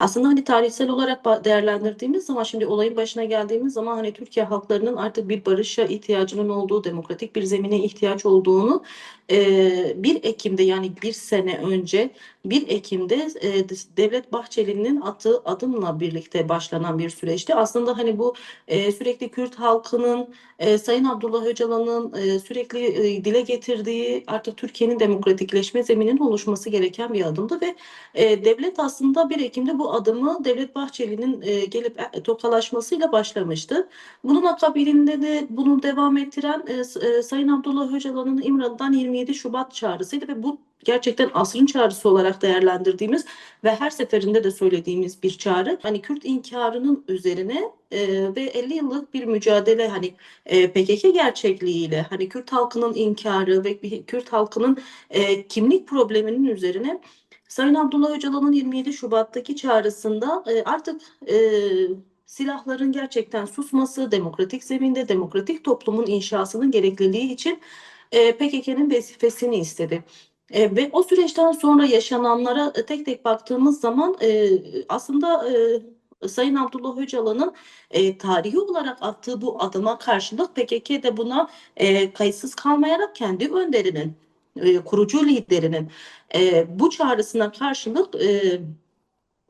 Aslında hani tarihsel olarak değerlendirdiğimiz zaman şimdi olayın başına geldiğimiz zaman hani Türkiye halklarının artık bir barışa ihtiyacının olduğu, demokratik bir zemine ihtiyaç olduğunu e, 1 Ekim'de yani bir sene önce 1 Ekim'de Devlet Bahçeli'nin attığı adımla birlikte başlanan bir süreçti. Aslında hani bu sürekli Kürt halkının, Sayın Abdullah Öcalan'ın sürekli dile getirdiği artık Türkiye'nin demokratikleşme zemininin oluşması gereken bir adımdı ve devlet aslında 1 Ekim'de bu adımı Devlet Bahçeli'nin gelip e, tokalaşmasıyla başlamıştı. Bunun akabinde de bunu devam ettiren Sayın Abdullah Öcalan'ın İmralı'dan 27 Şubat çağrısıydı ve bu gerçekten asrın çağrısı olarak değerlendirdiğimiz ve her seferinde de söylediğimiz bir çağrı. Hani Kürt inkarının üzerine e, ve 50 yıllık bir mücadele hani e, PKK gerçekliğiyle hani Kürt halkının inkarı ve Kürt halkının e, kimlik probleminin üzerine Sayın Abdullah Öcalan'ın 27 Şubat'taki çağrısında e, artık e, silahların gerçekten susması, demokratik zeminde demokratik toplumun inşasının gerekliliği için e, PKK'nın vazifesini istedi. E, ve o süreçten sonra yaşananlara e, tek tek baktığımız zaman e, aslında e, Sayın Abdullah Öcalan'ın e, tarihi olarak attığı bu adıma karşılık PKK de buna e, kayıtsız kalmayarak kendi önderinin, e, kurucu liderinin e, bu çağrısına karşılık e,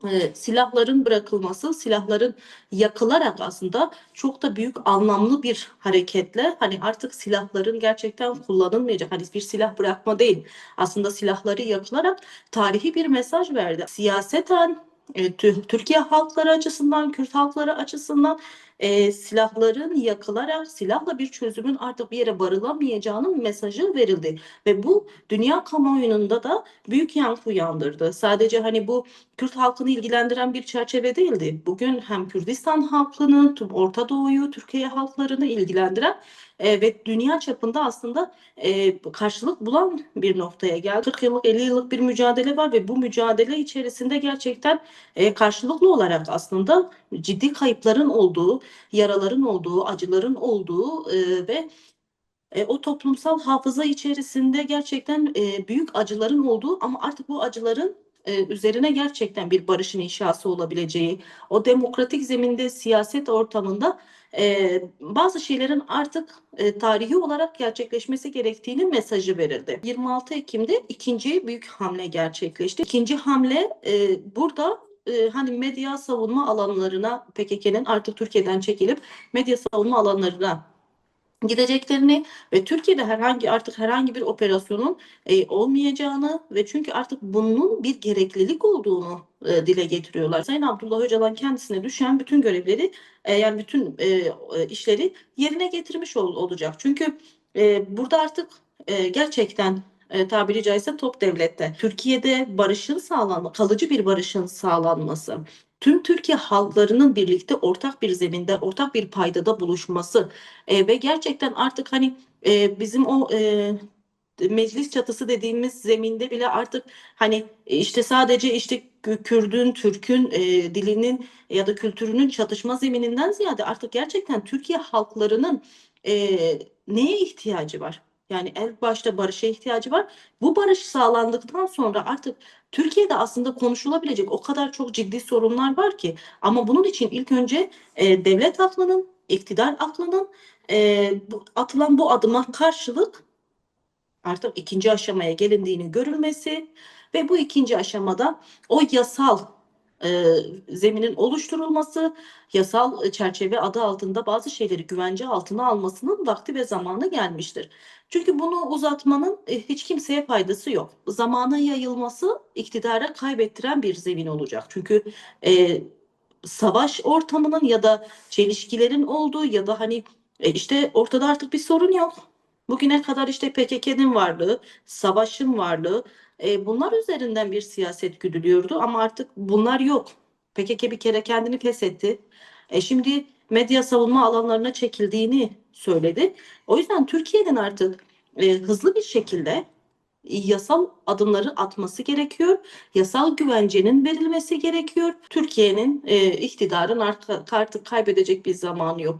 e, silahların bırakılması, silahların yakılarak aslında çok da büyük anlamlı bir hareketle hani artık silahların gerçekten kullanılmayacak hani bir silah bırakma değil aslında silahları yakılarak tarihi bir mesaj verdi. Siyaseten e, tü- Türkiye halkları açısından, Kürt halkları açısından e, silahların yakılarak silahla bir çözümün artık bir yere varılamayacağının mesajı verildi ve bu dünya kamuoyunda da büyük yankı uyandırdı. Sadece hani bu Kürt halkını ilgilendiren bir çerçeve değildi. Bugün hem Kürdistan halkını, tüm Orta Doğu'yu, Türkiye halklarını ilgilendiren e, ve dünya çapında aslında e, karşılık bulan bir noktaya geldi. 40 yıllık, 50 yıllık bir mücadele var ve bu mücadele içerisinde gerçekten e, karşılıklı olarak aslında ciddi kayıpların olduğu, yaraların olduğu, acıların olduğu e, ve e, o toplumsal hafıza içerisinde gerçekten e, büyük acıların olduğu ama artık bu acıların e, üzerine gerçekten bir barışın inşası olabileceği, o demokratik zeminde siyaset ortamında e, bazı şeylerin artık e, tarihi olarak gerçekleşmesi gerektiğinin mesajı verildi. 26 Ekim'de ikinci büyük hamle gerçekleşti. İkinci hamle e, burada e, hani medya savunma alanlarına PKK'nın artık Türkiye'den çekilip medya savunma alanlarına gideceklerini ve Türkiye'de herhangi artık herhangi bir operasyonun e, olmayacağını ve çünkü artık bunun bir gereklilik olduğunu e, dile getiriyorlar. Sayın Abdullah Öcalan kendisine düşen bütün görevleri e, yani bütün e, e, işleri yerine getirmiş ol- olacak. Çünkü e, burada artık e, gerçekten e, tabiri caizse top devlette. Türkiye'de barışın sağlanma, kalıcı bir barışın sağlanması, tüm Türkiye halklarının birlikte ortak bir zeminde, ortak bir paydada buluşması e, ve gerçekten artık hani e, bizim o e, meclis çatısı dediğimiz zeminde bile artık hani e, işte sadece işte Kü- Kürdün, Türk'ün e, dilinin ya da kültürünün çatışma zemininden ziyade artık gerçekten Türkiye halklarının e, neye ihtiyacı var? Yani en başta barışa ihtiyacı var. Bu barış sağlandıktan sonra artık Türkiye'de aslında konuşulabilecek o kadar çok ciddi sorunlar var ki. Ama bunun için ilk önce e, devlet aklının, iktidar aklının e, bu, atılan bu adıma karşılık artık ikinci aşamaya gelindiğini görülmesi ve bu ikinci aşamada o yasal e, zeminin oluşturulması, yasal çerçeve adı altında bazı şeyleri güvence altına almasının vakti ve zamanı gelmiştir. Çünkü bunu uzatmanın e, hiç kimseye faydası yok. Zamana yayılması iktidara kaybettiren bir zemin olacak. Çünkü e, savaş ortamının ya da çelişkilerin olduğu ya da hani e, işte ortada artık bir sorun yok. Bugüne kadar işte PKK'nın varlığı, savaşın varlığı, e, bunlar üzerinden bir siyaset güdülüyordu ama artık bunlar yok. PKK bir kere kendini feshetti. E, şimdi medya savunma alanlarına çekildiğini söyledi. O yüzden Türkiye'nin artık e, hızlı bir şekilde yasal adımları atması gerekiyor. Yasal güvencenin verilmesi gerekiyor. Türkiye'nin e, iktidarın artık, artık kaybedecek bir zamanı yok.